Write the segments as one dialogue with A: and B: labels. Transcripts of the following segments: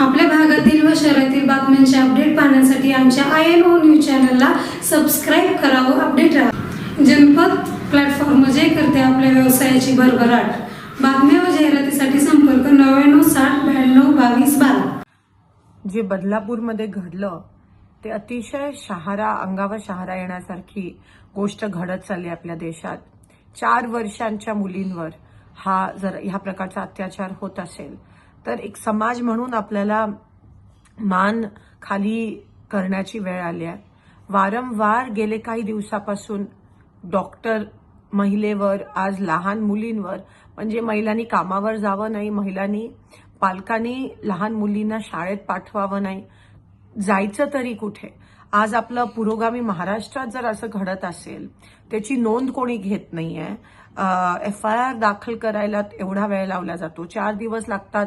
A: आपल्या भागातील व शहरातील बातम्यांचे अपडेट पाहण्यासाठी आमच्या आय एन ओ न्यूज चॅनलला सबस्क्राईब करा व अपडेट राहा. जनपद प्लॅटफॉर्म जे करते आपल्या व्यवसायाची भरभराट. बातम्या व जाहिरातीसाठी संपर्क नव्याण्णव साठ ब्याण्णव बावीस बारा.
B: जे बदलापूरमध्ये घडलं ते अतिशय शहारा अंगावर शहारा येण्यासारखी गोष्ट घडत चालली आपल्या देशात. चार वर्षांच्या मुलींवर हा जर ह्या प्रकारचा अत्याचार होत असेल तर एक समाज म्हणून आपल्याला मान खाली करण्याची वेळ आली आहे. वारंवार गेले काही दिवसापासून डॉक्टर महिलेवर आज लहान मुलींवर म्हणजे महिलांनी कामावर जावं नाही महिलांनी पालकांनी लहान मुलींना शाळेत पाठवावं नाही. जायचं तरी कुठे? आज आपलं पुरोगामी महाराष्ट्रात जर असं घडत असेल त्याची नोंद कोणी घेत नाहीये. एफ आय आर दाखल करायला एवढा वेळ लावला जातो. चार दिवस लागतात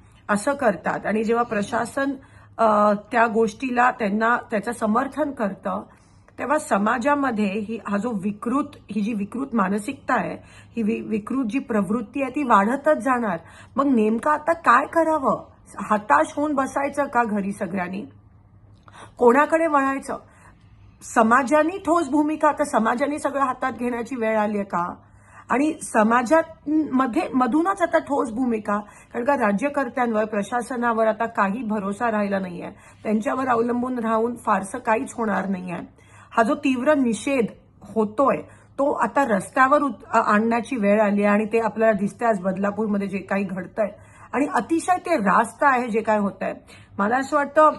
B: असं करतात. आणि जेव्हा प्रशासन त्या गोष्टीला त्यांना त्याचं समर्थन करतं तेव्हा समाजामध्ये ही हा जो विकृत ही जी विकृत मानसिकता आहे ही वि- विकृत जी प्रवृत्ती आहे ती वाढतच जाणार. मग नेमकं आता काय करावं? हताश होऊन बसायचं का घरी सगळ्यांनी? कोणाकडे वळायचं? समाजाने ठोस भूमिका आता समाजाने सगळं हातात घेण्याची वेळ आली आहे का? आणि समाजात मध्ये मधूनच आता ठोस भूमिका. कारण का राज्यकर्त्यांवर प्रशासनावर आता काही भरोसा राहिला नाहीये. त्यांच्यावर अवलंबून राहून फारसं काहीच होणार नाहीये. हा जो तीव्र निषेध होतोय तो आता रस्त्यावर उत- आणण्याची वेळ आली आहे आणि ते आपल्याला दिसतंय आज बदलापूरमध्ये जे काही घडतंय. आणि अतिशय ते रास्त आहे जे काय होत आहे मला असं वाटतं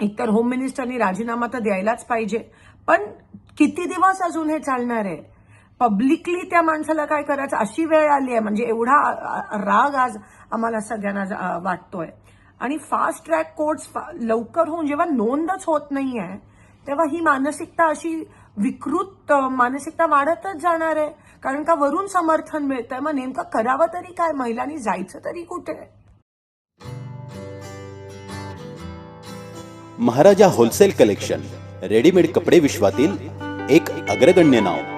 B: एकतर होम मिनिस्टरनी राजीनामा तर द्यायलाच पाहिजे. पण किती दिवस अजून हे चालणार आहे? पब्लिकली त्या माणसाला काय करायचं? अशी वेळ आली आहे. म्हणजे एवढा राग आज आम्हाला सगळ्यांना वाटतोय. आणि फास्ट ट्रॅक कोर्ट्स लवकर होऊन जेव्हा नोंदच होत नाही आहे तेव्हा ही मानसिकता अशी विकृत मानसिकता वाढतच जाणार आहे. कारण का वरून समर्थन मिळतंय. मग नेमकं करावं तरी काय? महिलांनी जायचं तरी कुठे?
C: महाराजा होलसेल कलेक्शन रेडीमेड कपडे विश्वातील एक अग्रगण्य नाव.